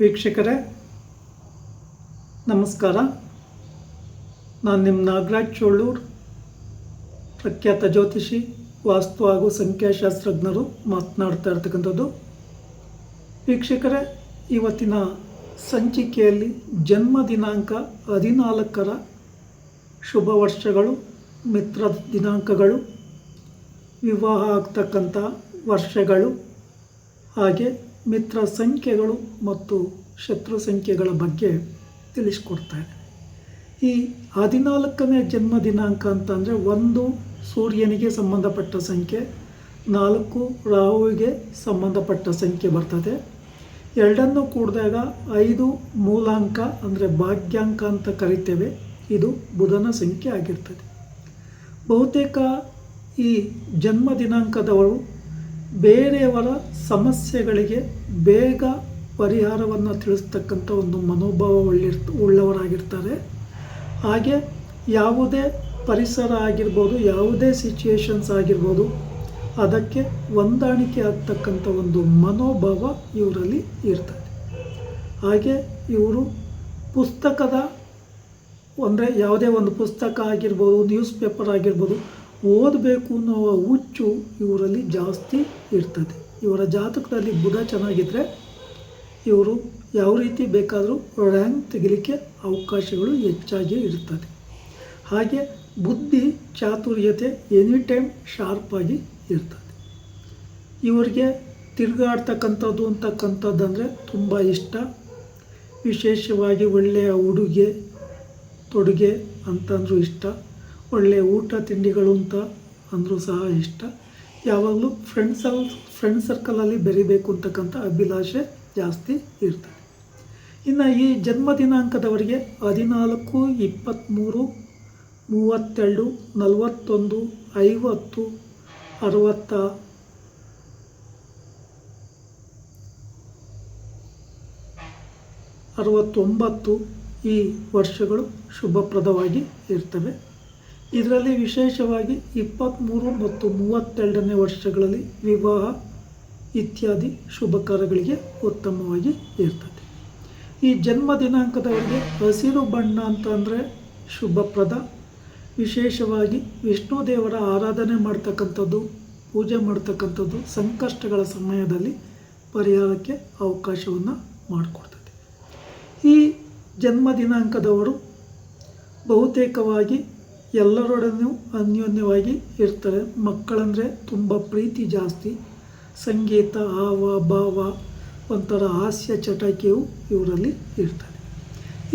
ವೀಕ್ಷಕರೇ, ನಮಸ್ಕಾರ. ನಾನು ನಿಮ್ಮ ನಾಗರಾಜ್ ಚೋಳೂರ್, ಪ್ರಖ್ಯಾತ ಜ್ಯೋತಿಷಿ, ವಾಸ್ತು ಹಾಗೂ ಸಂಖ್ಯಾಶಾಸ್ತ್ರಜ್ಞರು ಮಾತನಾಡ್ತಾ ಇರ್ತಕ್ಕಂಥದ್ದು. ವೀಕ್ಷಕರೇ, ಇವತ್ತಿನ ಸಂಚಿಕೆಯಲ್ಲಿ ಜನ್ಮ ದಿನಾಂಕ ಹದಿನಾಲ್ಕರ ಶುಭ ವರ್ಷಗಳು, ಮಿತ್ರ ದಿನಾಂಕಗಳು, ವಿವಾಹ ಆಗ್ತಕ್ಕಂಥ ವರ್ಷಗಳು, ಹಾಗೆ ಮಿತ್ರ ಸಂಖ್ಯೆಗಳು ಮತ್ತು ಶತ್ರು ಸಂಖ್ಯೆಗಳ ಬಗ್ಗೆ ತಿಳಿಸ್ಕೊಡ್ತಾರೆ ಈ ಹದಿನಾಲ್ಕನೇ ಜನ್ಮ ದಿನಾಂಕ ಅಂತಂದರೆ ಒಂದು ಸೂರ್ಯನಿಗೆ ಸಂಬಂಧಪಟ್ಟ ಸಂಖ್ಯೆ, ನಾಲ್ಕು ರಾಹುವಿಗೆ ಸಂಬಂಧಪಟ್ಟ ಸಂಖ್ಯೆ ಬರ್ತದೆ. ಎರಡನ್ನು ಕೂಡಿದಾಗ ಐದು ಮೂಲಾಂಕ ಅಂದರೆ ಭಾಗ್ಯಾಂಕ ಅಂತ ಕರಿತೇವೆ. ಇದು ಬುಧನ ಸಂಖ್ಯೆ ಆಗಿರ್ತದೆ. ಬಹುತೇಕ ಈ ಜನ್ಮ ದಿನಾಂಕದವರು ಬೇರೆಯವರ ಸಮಸ್ಯೆಗಳಿಗೆ ಬೇಗ ಪರಿಹಾರವನ್ನು ತಿಳಿಸ್ತಕ್ಕಂಥ ಒಂದು ಮನೋಭಾವ ಒಳ್ಳಿರ್ತ ಉಳ್ಳವರಾಗಿರ್ತಾರೆ. ಹಾಗೆ ಯಾವುದೇ ಪರಿಸರ ಆಗಿರ್ಬೋದು, ಯಾವುದೇ ಸಿಚುಯೇಷನ್ಸ್ ಆಗಿರ್ಬೋದು, ಅದಕ್ಕೆ ಹೊಂದಾಣಿಕೆ ಆಗ್ತಕ್ಕಂಥ ಒಂದು ಮನೋಭಾವ ಇವರಲ್ಲಿ ಇರ್ತದೆ. ಹಾಗೆ ಇವರು ಪುಸ್ತಕದ, ಅಂದರೆ ಯಾವುದೇ ಒಂದು ಪುಸ್ತಕ ಆಗಿರ್ಬೋದು ನ್ಯೂಸ್ ಪೇಪರ್ ಆಗಿರ್ಬೋದು ಓದಬೇಕು ಅನ್ನೋ ಹುಚ್ಚು ಇವರಲ್ಲಿ ಜಾಸ್ತಿ ಇರ್ತದೆ. ಇವರ ಜಾತಕದಲ್ಲಿ ಬುಧ ಚೆನ್ನಾಗಿದ್ದರೆ ಇವರು ಯಾವ ರೀತಿ ಬೇಕಾದರೂ ರ್ಯಾಂಕ್ ತೆಗಿಲಿಕ್ಕೆ ಅವಕಾಶಗಳು ಹೆಚ್ಚಾಗಿ ಇರ್ತದೆ. ಹಾಗೆ ಬುದ್ಧಿ, ಚಾತುರ್ಯತೆ ಎನಿ ಟೈಮ್ ಶಾರ್ಪಾಗಿ ಇರ್ತದೆ. ಇವರಿಗೆ ತಿರುಗಾಡ್ತಕ್ಕಂಥದ್ದು ಅಂತಕ್ಕಂಥದ್ದಂದರೆ ತುಂಬ ಇಷ್ಟ. ವಿಶೇಷವಾಗಿ ಒಳ್ಳೆಯ ಉಡುಗೆ, ತೊಡುಗೆ ಅಂತಂದರೂ ಇಷ್ಟ. ಒಳ್ಳೆಯ ಊಟ ತಿಂಡಿಗಳು ಅಂತ ಅಂದರೂ ಸಹ ಇಷ್ಟ. ಯಾವಾಗಲೂ ಫ್ರೆಂಡ್ಸಲ್ಲಿ ಫ್ರೆಂಡ್ ಸರ್ಕಲಲ್ಲಿ ಬೆರಿಬೇಕು ಅಂತಕ್ಕಂಥ ಅಭಿಲಾಷೆ ಜಾಸ್ತಿ ಇರ್ತದೆ. ಇನ್ನು ಈ ಜನ್ಮ ದಿನಾಂಕದವರಿಗೆ ಹದಿನಾಲ್ಕು ಇಪ್ಪತ್ತ್ಮೂರು ಮೂವತ್ತೆರಡು, ನಲವತ್ತೊಂದು, ಐವತ್ತು, ಅರವತ್ತ ಅರವತ್ತೊಂಬತ್ತು ಈ ವರ್ಷಗಳು ಶುಭಪ್ರದವಾಗಿ ಇರ್ತವೆ. ಇದರಲ್ಲಿ ವಿಶೇಷವಾಗಿ ಇಪ್ಪತ್ತ್ಮೂರು ಮತ್ತು ಮೂವತ್ತೆರಡನೇ ವರ್ಷಗಳಲ್ಲಿ ವಿವಾಹ ಇತ್ಯಾದಿ ಶುಭ ಕಾರ್ಯಗಳಿಗೆ ಉತ್ತಮವಾಗಿ ಇರ್ತದೆ. ಈ ಜನ್ಮ ದಿನಾಂಕದವರಿಗೆ ಹಸಿರು ಬಣ್ಣ ಅಂತಂದರೆ ಶುಭಪ್ರದ. ವಿಶೇಷವಾಗಿ ವಿಷ್ಣು ದೇವರ ಆರಾಧನೆ ಮಾಡ್ತಕ್ಕಂಥದ್ದು, ಪೂಜೆ ಮಾಡ್ತಕ್ಕಂಥದ್ದು ಸಂಕಷ್ಟಗಳ ಸಮಯದಲ್ಲಿ ಪರಿಹಾರಕ್ಕೆ ಅವಕಾಶವನ್ನು ಮಾಡಿಕೊಡ್ತದೆ. ಈ ಜನ್ಮ ದಿನಾಂಕದವರು ಬಹುತೇಕವಾಗಿ ಎಲ್ಲರೊಡನೆಯೂ ಅನ್ಯೋನ್ಯವಾಗಿ ಇರ್ತಾರೆ ಮಕ್ಕಳಂದರೆ ತುಂಬ ಪ್ರೀತಿ ಜಾಸ್ತಿ. ಸಂಗೀತ, ಹಾವ, ಭಾವ ಒಂಥರ ಹಾಸ್ಯ ಚಟಾಕಿಯು ಇವರಲ್ಲಿ ಇರ್ತದೆ.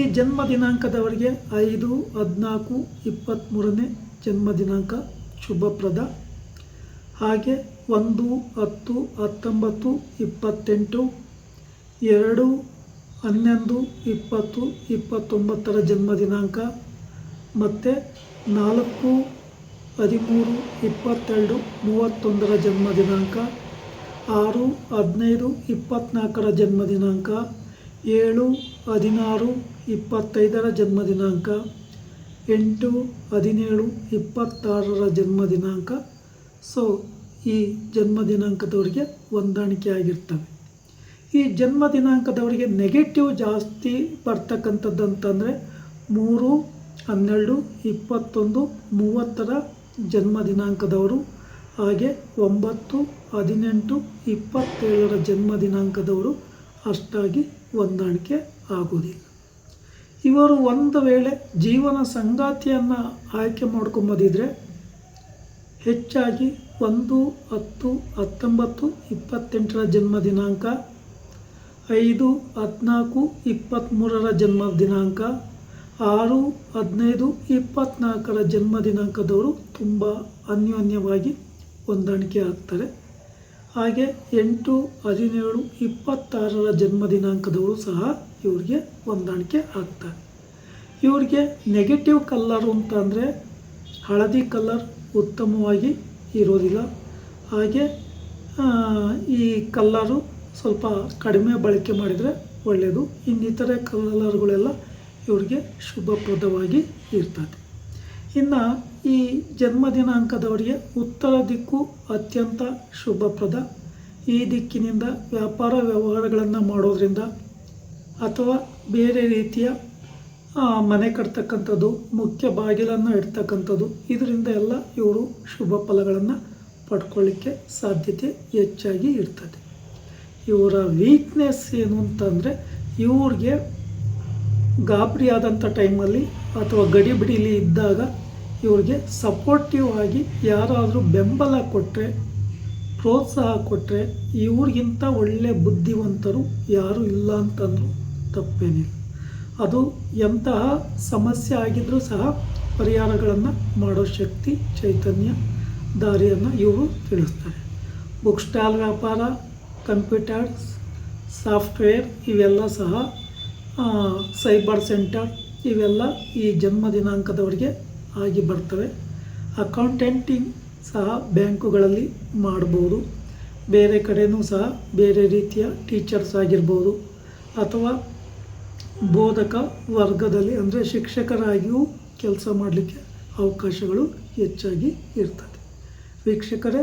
ಈ ಜನ್ಮ ದಿನಾಂಕದವರಿಗೆ ಐದು, ಹದಿನಾಲ್ಕು ಇಪ್ಪತ್ತ್ಮೂರನೇ ಜನ್ಮ ದಿನಾಂಕ ಶುಭಪ್ರದ. ಹಾಗೆ ಒಂದು, ಹತ್ತು, ಹತ್ತೊಂಬತ್ತು, ಇಪ್ಪತ್ತೆಂಟು, ಎರಡು, ಹನ್ನೊಂದು, ಇಪ್ಪತ್ತು, ಇಪ್ಪತ್ತೊಂಬತ್ತರ ಜನ್ಮ ದಿನಾಂಕ, ಮತ್ತು ನಾಲ್ಕು, ಹದಿಮೂರು, ಇಪ್ಪತ್ತೆರಡು, ಮೂವತ್ತೊಂದರ ಜನ್ಮ ದಿನಾಂಕ ಆರು, ಹದಿನೈದು ಇಪ್ಪತ್ತ್ನಾಲ್ಕರ ಜನ್ಮ ದಿನಾಂಕ ಏಳು, ಹದಿನಾರು, ಇಪ್ಪತ್ತೈದರ ಜನ್ಮ ದಿನಾಂಕ ಎಂಟು, ಹದಿನೇಳು, ಇಪ್ಪತ್ತಾರರ ಜನ್ಮ ದಿನಾಂಕ ಸೊ ಈ ಜನ್ಮ ದಿನಾಂಕದವರಿಗೆ ಹೊಂದಾಣಿಕೆ ಆಗಿರ್ತವೆ. ಈ ಜನ್ಮ ದಿನಾಂಕದವರಿಗೆ ನೆಗೆಟಿವ್ ಜಾಸ್ತಿ ಬರ್ತಕ್ಕಂಥದ್ದು ಅಂತಂದರೆ ಮೂರು ಹನ್ನೆರಡು, ಇಪ್ಪತ್ತೊಂದು, ಮೂವತ್ತರ ಜನ್ಮ ದಿನಾಂಕದವರು ಹಾಗೆ ಒಂಬತ್ತು, ಹದಿನೆಂಟು, ಇಪ್ಪತ್ತೇಳರ ಜನ್ಮ ದಿನಾಂಕದವರು ಅಷ್ಟಾಗಿ ಹೊಂದಾಣಿಕೆ ಆಗೋದಿಲ್ಲ ಇವರು ಒಂದು ವೇಳೆ ಜೀವನ ಸಂಗಾತಿಯನ್ನು ಆಯ್ಕೆ ಮಾಡ್ಕೊಂಬೋದಿದ್ರೆ ಹೆಚ್ಚಾಗಿ ಒಂದು, ಹತ್ತು, ಹತ್ತೊಂಬತ್ತು, ಇಪ್ಪತ್ತೆಂಟರ ಜನ್ಮ ದಿನಾಂಕ ಐದು, ಹದಿನಾಲ್ಕು ಇಪ್ಪತ್ತ್ಮೂರರ ಜನ್ಮ ದಿನಾಂಕ ಆರು, ಹದಿನೈದು ಇಪ್ಪತ್ತ್ನಾಲ್ಕರ ಜನ್ಮ ದಿನಾಂಕದವರು ತುಂಬ ಅನ್ಯೋನ್ಯವಾಗಿ ಹೊಂದಾಣಿಕೆ ಆಗ್ತಾರೆ. ಹಾಗೆ ಎಂಟು, ಹದಿನೇಳು, ಇಪ್ಪತ್ತಾರರ ಜನ್ಮ ದಿನಾಂಕದವರು ಸಹ ಇವ್ರಿಗೆ ಹೊಂದಾಣಿಕೆ ಆಗ್ತಾರೆ. ಇವ್ರಿಗೆ ನೆಗೆಟಿವ್ ಕಲ್ಲರು ಅಂತಂದರೆ ಹಳದಿ ಕಲರ್ ಉತ್ತಮವಾಗಿ ಇರೋದಿಲ್ಲ. ಹಾಗೆ ಈ ಕಲ್ಲರು ಸ್ವಲ್ಪ ಕಡಿಮೆ ಬಳಕೆ ಮಾಡಿದರೆ ಒಳ್ಳೆಯದು ಇನ್ನಿತರೆ ಕಲರ್ಗಳೆಲ್ಲ ಇವ್ರಿಗೆ ಶುಭಪ್ರದವಾಗಿ ಇರ್ತದೆ. ಇನ್ನು ಈ ಜನ್ಮ ದಿನಾಂಕದವರಿಗೆ ಉತ್ತರ ದಿಕ್ಕು ಅತ್ಯಂತ ಶುಭಪ್ರದ, ಈ ದಿಕ್ಕಿನಿಂದ ವ್ಯಾಪಾರ ವ್ಯವಹಾರಗಳನ್ನು ಮಾಡೋದರಿಂದ ಅಥವಾ ಬೇರೆ ರೀತಿಯ ಮನೆ ಕಟ್ತಕ್ಕಂಥದ್ದು, ಮುಖ್ಯ ಬಾಗಿಲನ್ನು ಇಡ್ತಕ್ಕಂಥದ್ದು, ಇದರಿಂದ ಎಲ್ಲ ಇವರು ಶುಭ ಫಲಗಳನ್ನು ಪಡ್ಕೊಳ್ಳಿಕ್ಕೆ ಸಾಧ್ಯತೆ ಹೆಚ್ಚಾಗಿ ಇರ್ತದೆ. ಇವರ ವೀಕ್ನೆಸ್ ಏನು ಅಂತಂದರೆ ಇವ್ರಿಗೆ ಗಾಬರಿ ಆದಂಥ ಟೈಮಲ್ಲಿ ಅಥವಾ ಗಡಿಬಿಡಿಲಿ ಇದ್ದಾಗ ಇವ್ರಿಗೆ ಸಪೋರ್ಟಿವ್ ಆಗಿ ಯಾರಾದರೂ ಬೆಂಬಲ ಕೊಟ್ಟರೆ ಪ್ರೋತ್ಸಾಹ ಕೊಟ್ಟರೆ ಇವ್ರಿಗಿಂತ ಒಳ್ಳೆ ಬುದ್ಧಿವಂತರು ಯಾರೂ ಇಲ್ಲ ಅಂತಂದ್ರು ತಪ್ಪೇನಿಲ್ಲ. ಅದು ಎಂತಹ ಸಮಸ್ಯೆ ಆಗಿದ್ದರೂ ಸಹ ಪರಿಹಾರಗಳನ್ನು ಮಾಡೋ ಶಕ್ತಿ, ಚೈತನ್ಯ ದಾರಿಯನ್ನು ಇವರು ತಿಳಿಸ್ತಾರೆ. ಬುಕ್ ಸ್ಟಾಲ್ ವ್ಯಾಪಾರ, ಕಂಪ್ಯೂಟರ್ಸ್, ಸಾಫ್ಟ್ವೇರ್ ಇವೆಲ್ಲ ಸಹ ಸೈಬರ್ ಸೆಂಟರ್ ಇವೆಲ್ಲ ಈ ಜನ್ಮ ದಿನಾಂಕದವರಿಗೆ ಆಗಿ ಬರ್ತವೆ. ಅಕೌಂಟೆಂಟಿಂಗ್ ಸಹ ಬ್ಯಾಂಕುಗಳಲ್ಲಿ ಮಾಡ್ಬೋದು. ಬೇರೆ ಕಡೆಯೂ ಸಹ ಬೇರೆ ರೀತಿಯ ಟೀಚರ್ಸ್ ಆಗಿರ್ಬೋದು. ಅಥವಾ ಬೋಧಕ ವರ್ಗದಲ್ಲಿ ಅಂದರೆ ಶಿಕ್ಷಕರಾಗಿಯೂ ಕೆಲಸ ಮಾಡಲಿಕ್ಕೆ ಅವಕಾಶಗಳು ಹೆಚ್ಚಾಗಿ ಇರ್ತದೆ. ವೀಕ್ಷಕರೇ